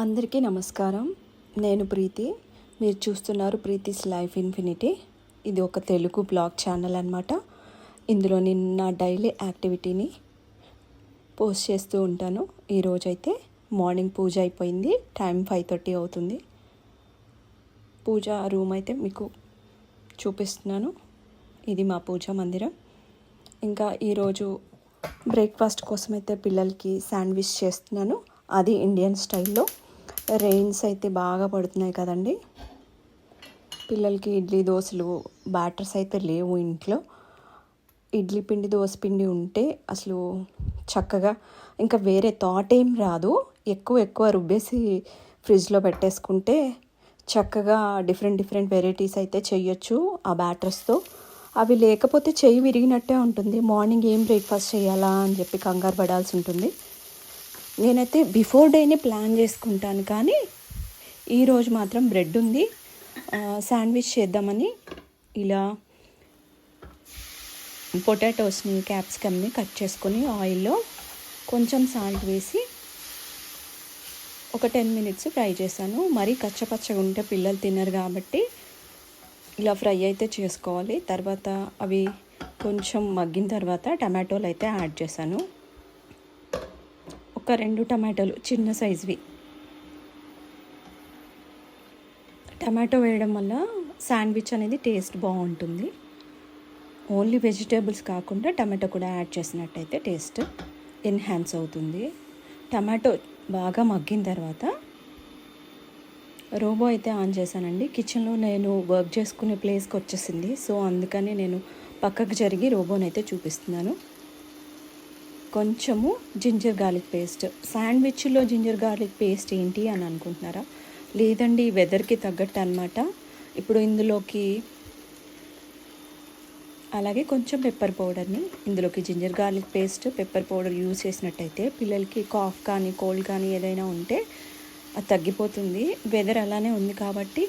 అందరికీ నమస్కారం. నేను ప్రీతి. మీరు చూస్తున్నారు ప్రీతిస్ లైఫ్ ఇన్ఫినిటీ. ఇది ఒక తెలుగు బ్లాగ్ ఛానల్ అనమాట ఇందులో నేను నా డైలీ యాక్టివిటీని పోస్ట్ చేస్తూ ఉంటాను. ఈరోజైతే మార్నింగ్ పూజ అయిపోయింది. టైం ఫైవ్ థర్టీ అవుతుంది. పూజ రూమ్ అయితే మీకు చూపిస్తున్నాను. ఇది మా పూజా మందిరం. ఇంకా ఈరోజు బ్రేక్ఫాస్ట్ కోసం అయితే పిల్లలకి శాండ్విచ్ చేస్తున్నాను. అది ఇండియన్ స్టైల్లో. రెయిన్స్ అయితే బాగా పడుతున్నాయి కదండి. పిల్లలకి ఇడ్లీ దోశలు బ్యాటర్స్ అయితే లేవు ఇంట్లో. ఇడ్లీ పిండి దోశ పిండి ఉంటే అసలు చక్కగా ఇంకా వేరే థాట్ ఏం రాదు. ఎక్కువ ఎక్కువ రుబ్బేసి ఫ్రిడ్జ్లో పెట్టేసుకుంటే చక్కగా డిఫరెంట్ డిఫరెంట్ వెరైటీస్ అయితే చేయొచ్చు ఆ బ్యాటర్స్తో. అవి లేకపోతే చెయ్యి విరిగినట్టే ఉంటుంది. మార్నింగ్ ఏం బ్రేక్ఫాస్ట్ చేయాలా అని చెప్పి కంగారు పడాల్సి ఉంటుంది. నేనైతే బిఫోర్ డేనే ప్లాన్ చేసుకుంటాను కానీ ఈరోజు మాత్రం బ్రెడ్ ఉంది. శాండ్విచ్ చేద్దామని ఇలా పొటాటోస్ని క్యాప్సికమ్ని కట్ చేసుకొని ఆయిల్లో కొంచెం సాల్ట్ వేసి ఒక టెన్ మినిట్స్ ఫ్రై చేశాను. మరీ కచ్చపచ్చగా ఉంటే పిల్లలు తినరు కాబట్టి ఇలా ఫ్రై అయితే చేసుకోవాలి. తర్వాత అవి కొంచెం మగ్గిన తర్వాత టమాటోలు అయితే యాడ్ చేశాను. ఒక రెండు టమాటోలు చిన్న సైజువి. టమాటో వేయడం వల్ల శాండ్విచ్ అనేది టేస్ట్ బాగుంటుంది. ఓన్లీ వెజిటేబుల్స్ కాకుండా టమాటో కూడా యాడ్ చేసినట్టయితే టేస్ట్ ఎన్హాన్స్ అవుతుంది. టమాటో బాగా మగ్గిన తర్వాత రోబో అయితే ఆన్ చేశానండి. కిచెన్లో నేను వర్క్ చేసుకునే ప్లేస్కి వచ్చేసింది. సో అందుకని నేను పక్కకు జరిగి రోబోని అయితే చూపిస్తున్నాను. కొంచెము జింజర్ గార్లిక్ పేస్ట్. శాండ్విచ్లో జింజర్ గార్లిక్ పేస్ట్ ఏంటి అని అనుకుంటున్నారా? లేదండి వెదర్కి తగ్గట్టు అనమాట ఇప్పుడు ఇందులోకి అలాగే కొంచెం పెప్పర్ పౌడర్ని ఇందులోకి ginger garlic paste pepper powder use చేసినట్టయితే పిల్లలకి కాఫ్ కానీ కోల్డ్ కానీ ఏదైనా ఉంటే అది తగ్గిపోతుంది. వెదర్ అలానే ఉంది కాబట్టి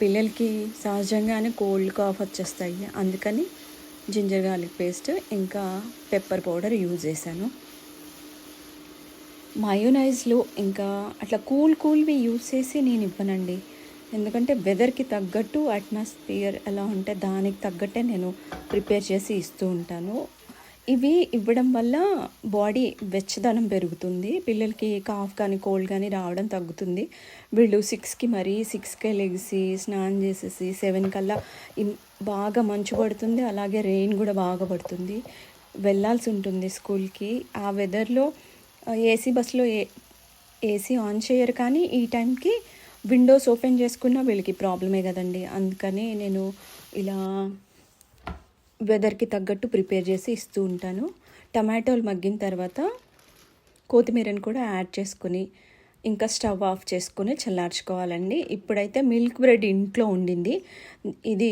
పిల్లలకి సహజంగానే కోల్డ్ కాఫ్ వచ్చేస్తాయి. అందుకని జింజర్ గార్లిక్ పేస్ట్ ఇంకా పెప్పర్ పౌడర్ యూజ్ చేశాను. మయోనైజ్లో ఇంకా అట్లా కూల్ కూల్వి యూజ్ చేసి నేను ఇవ్వనండి. ఎందుకంటే వెదర్కి తగ్గట్టు అట్మాస్ఫియర్ ఎలా ఉంటే దానికి తగ్గట్టే నేను ప్రిపేర్ చేసి ఇస్తూ ఉంటాను. ఇవి ఇవ్వడం వల్ల బాడీ వెచ్చదనం పెరుగుతుంది. పిల్లలకి కాఫ్ కానీ కోల్డ్ కానీ రావడం తగ్గుతుంది. వీళ్ళు సిక్స్కి మరీ సిక్స్కే లెగిసి స్నానం చేసేసి సెవెన్ కల్లా బాగా మంచు పడుతుంది. అలాగే రెయిన్ కూడా బాగా పడుతుంది. వెళ్ళాల్సి ఉంటుంది స్కూల్కి ఆ వెదర్లో ఏసీ బస్సులో ఏ ఏసీ ఆన్ చేయరు కానీ ఈ టైంకి విండోస్ ఓపెన్ చేసుకున్న వీళ్ళకి ప్రాబ్లమే కదండి. అందుకని నేను ఇలా వెదర్కి తగ్గట్టు ప్రిపేర్ చేసి ఇస్తూ ఉంటాను. టమాటోలు మగ్గిన తర్వాత కొత్తిమీరని కూడా యాడ్ చేసుకుని ఇంకా స్టవ్ ఆఫ్ చేసుకుని చల్లార్చుకోవాలండి. ఇప్పుడైతే మిల్క్ బ్రెడ్ ఇంట్లో ఉండింది. ఇది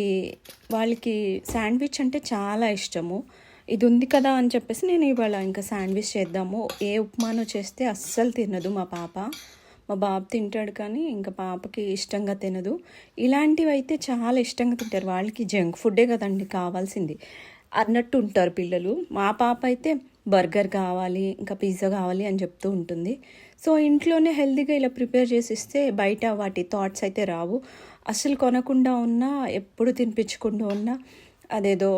వాళ్ళకి శాండ్విచ్ అంటే చాలా ఇష్టము. ఇది ఉంది కదా అని చెప్పేసి నేను ఇవాళ ఇంకా శాండ్విచ్ చేద్దాము. ఏ ఉప్మానో చేస్తే అస్సలు తినదు మా పాప. మా బాబు తింటాడు కానీ ఇంకా పాపకి ఇష్టంగా తినదు. ఇలాంటివి అయితే చాలా ఇష్టంగా తింటారు. వాళ్ళకి జంక్ ఫుడ్డే కదండి కావాల్సింది. అన్నట్టు ఉంటారు పిల్లలు. మా పాప అయితే బర్గర్ కావాలి ఇంకా పిజ్జా కావాలి అని చెప్తూ ఉంటుంది. సో ఇంట్లోనే హెల్తీగా ఇలా ప్రిపేర్ చేసి ఇస్తే బయట వాటి థాట్స్ అయితే రావు. అసలు కొనకుండా ఉన్నా ఎప్పుడు తినిపించకుండా ఉన్నా అదేదో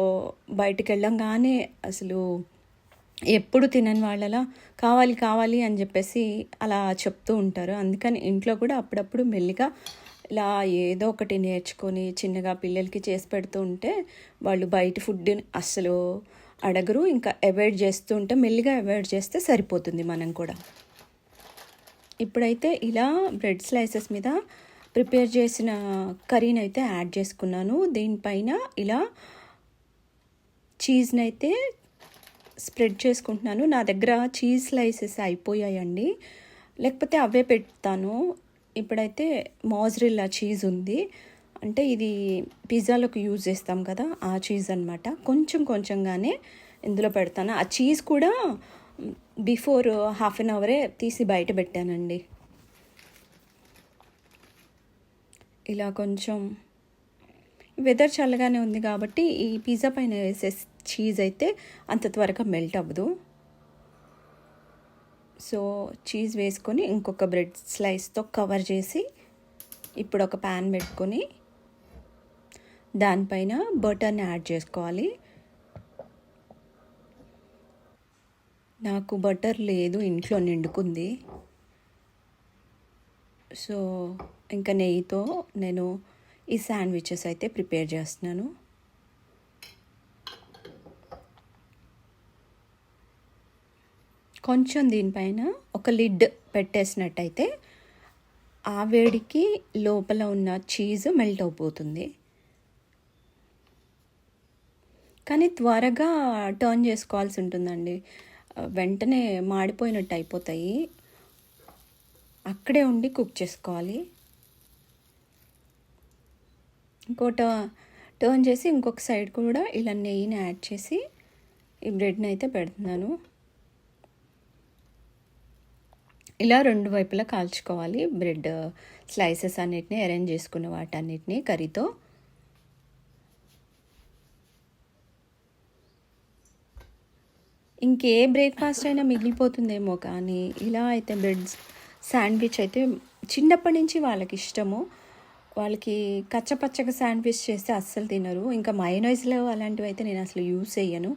బయటికి వెళ్ళంగానే అసలు ఎప్పుడు తినని వాళ్ళలా కావాలి కావాలి అని చెప్పేసి అలా చెప్తూ ఉంటారు. అందుకని ఇంట్లో కూడా అప్పుడప్పుడు మెల్లిగా ఇలా ఏదో ఒకటి నేర్చుకొని చిన్నగా పిల్లలకి చేసి పెడుతూ ఉంటే వాళ్ళు బయట ఫుడ్ అస్సలు అడగరు. ఇంకా అవాయిడ్ చేస్తూ ఉంటే మెల్లిగా అవాయిడ్ చేస్తే సరిపోతుంది మనం కూడా. ఇప్పుడైతే ఇలా బ్రెడ్ స్లైసెస్ మీద ప్రిపేర్ చేసిన కర్రీని అయితే యాడ్ చేసుకున్నాను. దీనిపైన ఇలా చీజ్ని అయితే స్ప్రెడ్ చేసుకుంటున్నాను. నా దగ్గర చీజ్ స్లైసెస్ అయిపోయాయండి. లేకపోతే అవే పెడతాను. ఇప్పుడైతే మోజరిల్లా చీజ్ ఉంది. అంటే ఇది పిజ్జాలకు యూజ్ చేస్తాం కదా ఆ చీజ్ అనమాట కొంచెం కొంచెంగానే ఇందులో పెడతాను. ఆ చీజ్ కూడా బిఫోర్ హాఫ్ అన్ అవరే తీసి బయట పెట్టానండి. ఇలా కొంచెం వెదర్ చల్లగానే ఉంది కాబట్టి ఈ పిజ్జా పైన వేసే చీజ్ అయితే అంత త్వరగా మెల్ట్ అవ్వదు. సో చీజ్ వేసుకొని ఇంకొక బ్రెడ్ స్లైస్తో కవర్ చేసి ఇప్పుడు ఒక ప్యాన్ పెట్టుకొని దానిపైన బటర్ని యాడ్ చేసుకోవాలి. నాకు బటర్ లేదు ఇంట్లో నిండుకుంది. సో ఇంకా నెయ్యితో నేను ఈ శాండ్విచెస్ అయితే ప్రిపేర్ చేస్తున్నాను. కొంచెం దీనిపైన ఒక లిడ్ పెట్టేసినట్టయితే ఆ వేడికి లోపల ఉన్న చీజ్ మెల్ట్ అయిపోతుంది కానీ త్వరగా టర్న్ చేసుకోవాల్సి ఉంటుందండి. వెంటనే మాడిపోయినట్టు అయిపోతాయి. అక్కడే ఉండి కుక్ చేసుకోవాలి. ఇంకోట టర్న్ చేసి ఇంకొక సైడ్ కూడా ఇలా నెయ్యిని యాడ్ చేసి ఈ బ్రెడ్ని అయితే పెడుతున్నాను. ఇలా రెండు వైపులా కాల్చుకోవాలి. బ్రెడ్ స్లైసెస్ అన్నిటిని అరేంజ్ చేసుకున్న వాటన్నిటిని కర్రీతో. ఇంకే బ్రేక్ఫాస్ట్ అయినా మిగిలిపోతుందేమో కానీ ఇలా అయితే బ్రెడ్ శాండ్విచ్ అయితే చిన్నప్పటి నుంచి వాళ్ళకి ఇష్టము. వాళ్ళకి కచ్చపచ్చగా శాండ్విచ్ చేస్తే అస్సలు తినరు. ఇంకా మైనైజ్లో అలాంటివి అయితే నేను అసలు యూస్ చేయను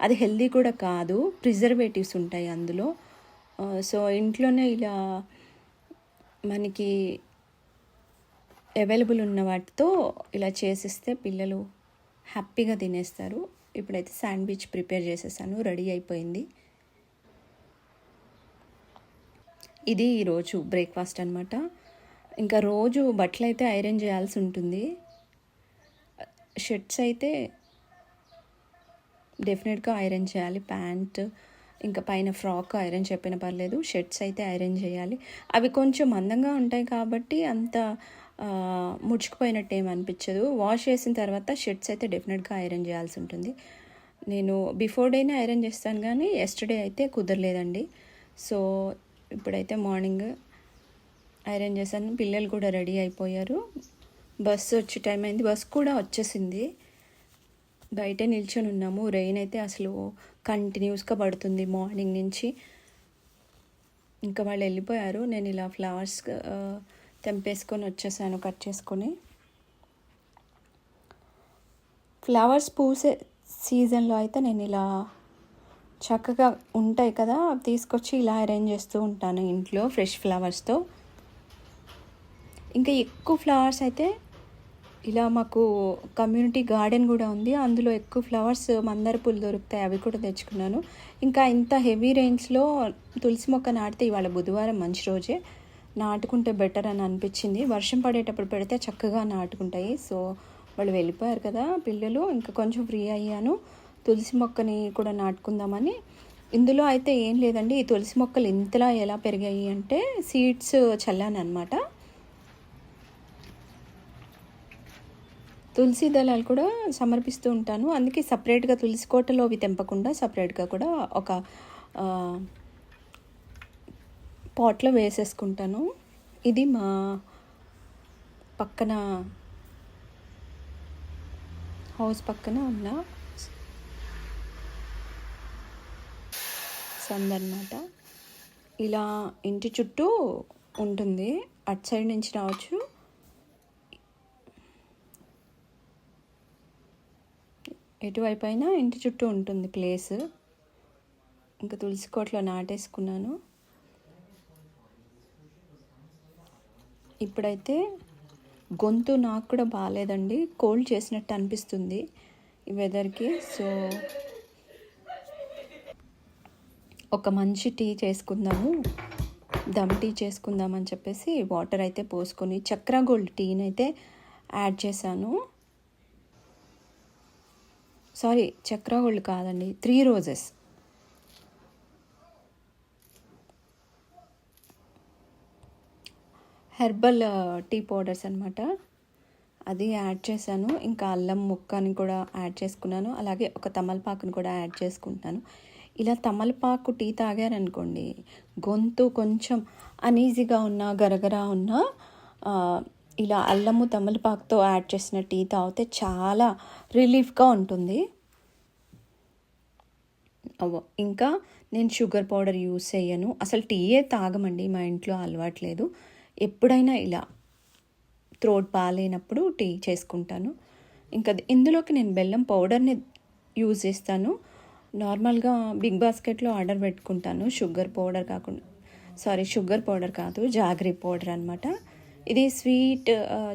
అది హెల్దీ కూడా కాదు ప్రిజర్వేటివ్స్ ఉంటాయి అందులో. సో ఇంట్లోనే ఇలా మనకి అవైలబుల్ ఉన్న వాటితో ఇలా చేసిస్తే పిల్లలు హ్యాపీగా తినేస్తారు. ఇప్పుడైతే శాండ్విచ్ ప్రిపేర్ చేసేసాను రెడీ అయిపోయింది. ఇది ఈరోజు బ్రేక్ఫాస్ట్ అనమాట ఇంకా రోజు బట్టలు అయితే ఐరన్ చేయాల్సి ఉంటుంది. షర్ట్స్ అయితే డెఫినెట్గా ఐరన్ చేయాలి. ప్యాంట్ ఇంకా పైన ఫ్రాక్ ఐరన్ చెప్పిన పర్లేదు. షర్ట్స్ అయితే ఐరన్ చేయాలి. అవి కొంచెం మందంగా ఉంటాయి కాబట్టి అంత ముడుచుకుపోయినట్టు ఏం అనిపించదు. వాష్ చేసిన తర్వాత షర్ట్స్ అయితే డెఫినెట్గా ఐరన్ చేయాల్సి ఉంటుంది. నేను బిఫోర్ డేనే ఐరన్ చేస్తాను కానీ ఎస్టర్డే అయితే కుదరలేదండి. సో ఇప్పుడైతే మార్నింగ్ ఐరన్ చేశాను. పిల్లలు కూడా రెడీ అయిపోయారు. బస్సు వచ్చే టైం అయింది. బస్సు కూడా వచ్చేసింది. బయటే నిల్చొని ఉన్నాము. రెయిన్ అయితే అసలు కంటిన్యూస్గా పడుతుంది మార్నింగ్ నుంచి. ఇంకా వాళ్ళు వెళ్ళిపోయారు. నేను ఇలా ఫ్లవర్స్ తెంపేసుకొని వచ్చేసాను కట్ చేసుకొని. ఫ్లవర్స్ పూసే సీజన్లో అయితే నేను ఇలా చక్కగా ఉంటాయి కదా. తీసుకొచ్చి ఇలా అరేంజ్ చేస్తూ ఉంటాను ఇంట్లో ఫ్రెష్ ఫ్లవర్స్తో ఇంకా ఎక్కువ ఫ్లవర్స్ అయితే ఇలా మాకు కమ్యూనిటీ గార్డెన్ కూడా ఉంది. అందులో ఎక్కువ ఫ్లవర్స్ మందార పూలు దొరుకుతాయి. అవి కూడా తెచ్చుకున్నాను. ఇంకా ఇంత హెవీ రేంజ్లో తులసి మొక్క నాటితే ఇవాళ బుధవారం మంచి రోజే. నాటుకుంటే బెటర్ అని అనిపించింది. వర్షం పడేటప్పుడు పెడితే చక్కగా నాటుకుంటాయి. సో వాళ్ళు వెళ్ళిపోయారు కదా పిల్లలు. ఇంకా కొంచెం ఫ్రీ అయ్యాను. తులసి మొక్కని కూడా నాటుకుందామని. ఇందులో అయితే ఏం లేదండి. ఈ తులసి మొక్కలు ఇంతలా ఎలా పెరిగాయి అంటే సీడ్స్ చల్లాను అనమాట తులసి దళాలు కూడా సమర్పిస్తూ ఉంటాను. అందుకే సపరేట్గా తులసి కోటలో అవి తెంపకుండా సపరేట్గా కూడా ఒక పాట్లో వేసేసుకుంటాను. ఇది మా పక్కన హౌస్ పక్కన ఉన్న సంద్ అనమాట ఇలా ఇంటి చుట్టూ ఉంటుంది. అటు సైడ్ నుంచి రావచ్చు. ఎటువైపు అయినా ఇంటి చుట్టూ ఉంటుంది ప్లేస్. ఇంకా తులసి కోట్లో నాటేసుకున్నాను. ఇప్పుడైతే గొంతు నాకు కూడా బాగాలేదండి. కోల్డ్ చేసినట్టు అనిపిస్తుంది ఈ వెదర్కి. సో ఒక మంచి టీ చేసుకుందాము. దమ్ టీ చేసుకుందామని చెప్పేసి వాటర్ అయితే పోసుకొని చక్ర గోల్డ్ టీని అయితే యాడ్ చేశాను. సారీ చక్ర గోల్డ్ కాదండి Three Roses. Herbal tea powders అనమాట అది యాడ్ చేశాను. ఇంకా అల్లం ముక్కని కూడా యాడ్ చేసుకున్నాను. అలాగే ఒక తమలపాకుని కూడా యాడ్ చేసుకుంటున్నాను. ఇలా తమలపాకు టీ తాగారనుకోండి గొంతు కొంచెం అనీజీగా ఉన్న గరగరా ఉన్న ఇలా అల్లము తమలపాకుతో యాడ్ చేసిన టీ తాగితే చాలా రిలీఫ్గా ఉంటుంది. ఇంకా నేను షుగర్ పౌడర్ యూస్ చేయను. అసలు టీయే తాగమండి మా ఇంట్లో అలవాట్లేదు. ఎప్పుడైనా ఇలా థ్రోట్ బాగాలేనప్పుడు టీ చేసుకుంటాను. ఇంకా అది- ఇందులోకి నేను బెల్లం పౌడర్ని యూజ్ చేస్తాను. నార్మల్గా బిగ్ బాస్కెట్లో ఆర్డర్ పెట్టుకుంటాను. షుగర్ పౌడర్ కాకుండా సారీ షుగర్ పౌడర్ కాదు జాగరీ పౌడర్ అనమాట ఇది స్వీట్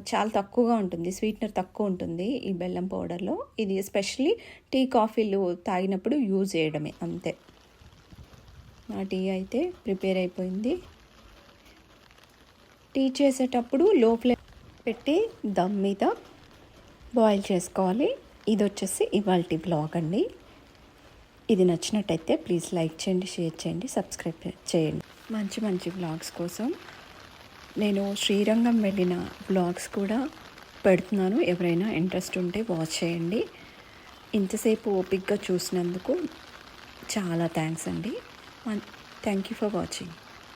చాలా తక్కువగా ఉంటుంది. స్వీట్నర్ తక్కువ ఉంటుంది ఈ బెల్లం పౌడర్లో. ఇది ఎస్పెషలీ టీ కాఫీలు తాగినప్పుడు యూజ్ చేయడమే అంతే. నా టీ అయితే ప్రిపేర్ అయిపోయింది. టీ చేసేటప్పుడు లో ఫ్లేమ్ పెట్టి దమ్ మీద బాయిల్ చేసుకోవాలి. ఇది వచ్చేసి ఇవాళ బ్లాగ్ అండి. ఇది నచ్చినట్టయితే ప్లీజ్ లైక్ చేయండి షేర్ చేయండి సబ్స్క్రైబ్ చేయండి. మంచి మంచి బ్లాగ్స్ కోసం నేను శ్రీరంగం వెళ్ళిన బ్లాగ్స్ కూడా పెడుతున్నాను. ఎవరైనా ఇంట్రెస్ట్ ఉంటే వాచ్ చేయండి. ఇంతసేపు ఓపిక్గా చూసినందుకు చాలా థ్యాంక్స్ అండి. Thank you for watching.